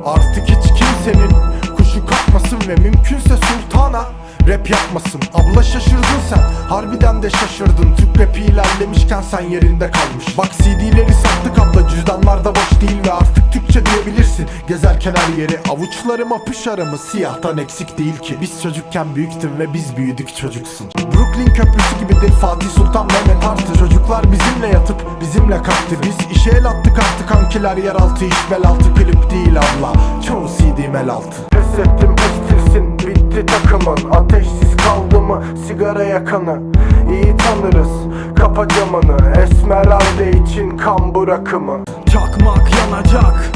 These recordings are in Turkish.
Artık hiç kimsenin kuşu kalkmasın ve mümkünse sultana Rap yapmasın. Abla şaşırdın sen Harbiden de şaşırdın Türk rapi ilerlemişken sen yerinde kalmış. Bak CD'leri sattık abla cüzdanlar da boş değil Ve artık Türkçe diyebilirsin. Gezerken her yeri Avuçlarım apış aramı Siyahtan eksik değil ki. Biz çocukken büyüktün ve biz büyüdük çocuksun. Brooklyn köprüsü gibidir Fatih Sultan Mehmet Artı Çocuklar bizimle yatıp bizimle kalktı. Biz işe el attık artık kankiler yeraltı iş bel altı klip değil abla. Çoğu CD mel altı. Pes ettim pestilsin bitti takımın Ateşsiz sigara yakanı. İyi tanırız kapa camını. Esmeralde için kan bırakımı. Çakmak yanacak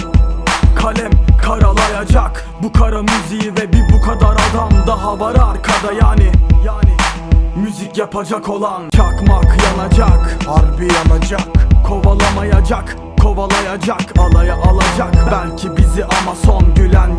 Kalem karalayacak. Bu kara müziği ve bir bu kadar adam daha var arkada. Yani Yani Müzik yapacak olan Çakmak yanacak. Harbi yanacak. Kovalamayacak Kovalayacak alaya alacak. Belki bizi ama son gülen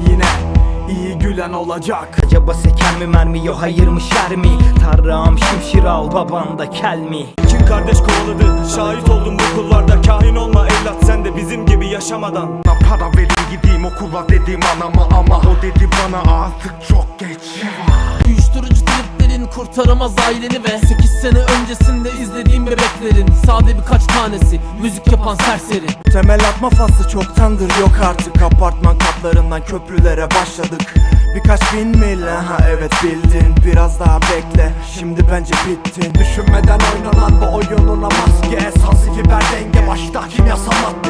gülen olacak. Acaba seker mi mermi yo hayır mı şer mi? Tarrağım şimşir al babanda kel mi? Kim kardeş kovaladı? Şahit oldum bu kullarda. Kahin olma evlat sen de bizim gibi yaşamadan. Bana para verin gideyim okula dedim anama ama o dedi bana artık çok geç. Uyuşturucu triplerin kurtaramaz aileni ve 8 sene öncesinde izlediğim bebeklerin Sade birkaç tanesi müzik yapan serseri. Temel atma faslı çoktandır yok artık Apartman katlarından köprülere başladık. Birkaç bin mil ha evet bildin. Biraz daha bekle şimdi bence bittin. Düşünmeden oynanan bu oyununa maske. Sansi fiber denge başta kimyasal madde